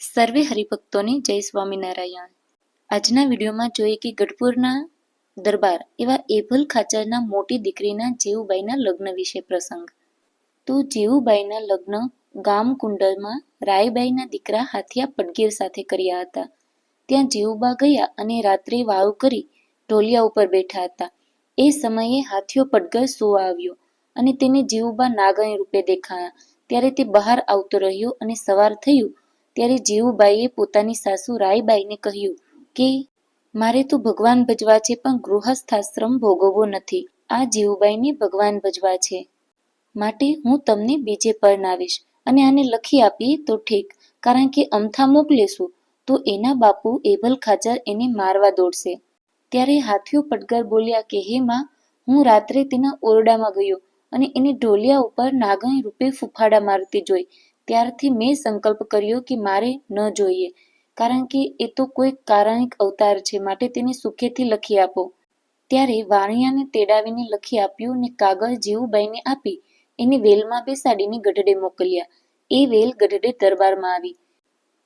સર્વે હરિભક્તોને જય સ્વામિનારાયણ. આજના વિડીયોમાં જોઈએ કે ગઢપુરના દરબાર એવા એભલ ખાચરના મોટી દીકરીના જીવુબાઈના લગ્ન વિશે પ્રસંગ. તો જીવુબાઈના લગ્ન ગામ કુંડલમાં રાયબાઈના દીકરા હાથિયા પડગીર સાથે કર્યા હતા. ત્યાં જીવુબા ગયા અને રાત્રે વાવ કરી ઢોલિયા ઉપર બેઠા હતા. એ સમયે હાથીઓ પડગર સુવા આવ્યો અને તેને જીવુબા નાગણી રૂપે દેખાયા. ત્યારે તે બહાર આવતો રહ્યો અને સવાર થયું ત્યારે જીવુબાઈએ પોતાની સાસુ રાયબાઈને કહ્યું કે, મારે તો ભગવાન ભજવા છે, પણ ગૃહસ્થાશ્રમ ભોગવવો નથી. આ જીવુબાઈને ભગવાન ભજવા છે. માટે હું તમને બીજે પરણાવીશ અને આને લખી આપીએ તો ઠીક. કારણ કે અમથા મોકલીશું, તો એના બાપુ એભલ ખાચર એને મારવા દોડશે. ત્યારે હાથીઓ પડગર બોલ્યા કે, હે માં, હું રાત્રે તેના ઓરડામાં ગયો અને એને ઢોલિયા ઉપર નાગણી રૂપે ફૂફાડા મારતી જોઈ. ત્યારથી મેં સંકલ્પ કર્યો કે મારે ન જોઈએ, કારણ કે એ તો કોઈ કારણિક અવતાર છે, માટે તેને સુખેથી લખી આપો. ત્યારે વાણિયાને તેડાવીને લખી આપ્યું ને કાગળ જીવુબાઈને આપી, એને વેલમાં બેસાડીને ગઢડે મોકલ્યા. એ વેલ ગઢડે દરબારમાં આવી.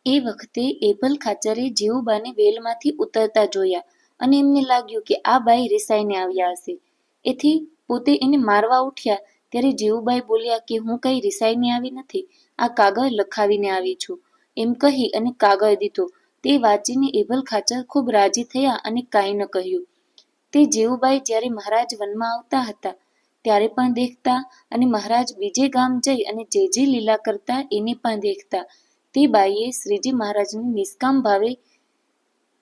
એ વખતે એભલ ખાચરે જીવુબાને વેલમાંથી ઉતરતા જોયા અને એમને લાગ્યું કે આ બાઈ રિસાઈને આવ્યા હશે. એથી પોતે એને મારવા ઉઠ્યા ત્યારે જીવુબાઈ બોલ્યા કે હું કઈ રિસાઈને આવી નથી, આ કાગળ લખાવીને આવી છું. એમ કહી અને કાગળ દીધો. તે વાંચીને એભલ ખાચર ખૂબ રાજી થયા અને કાંઈ ન કહ્યું. તે જીવુબાઈ જ્યારે મહારાજ વનમાં આવતા હતા, ત્યારે પણ દેખતા અને મહારાજ બીજે ગામ જઈ અને જે જે લીલા કરતા એને પણ દેખતા. તે બાઈએ શ્રીજી મહારાજને નિષ્કામ ભાવે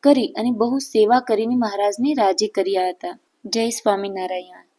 કરી અને બહુ સેવા કરીને મહારાજને રાજી કર્યા હતા. જય સ્વામિનારાયણ.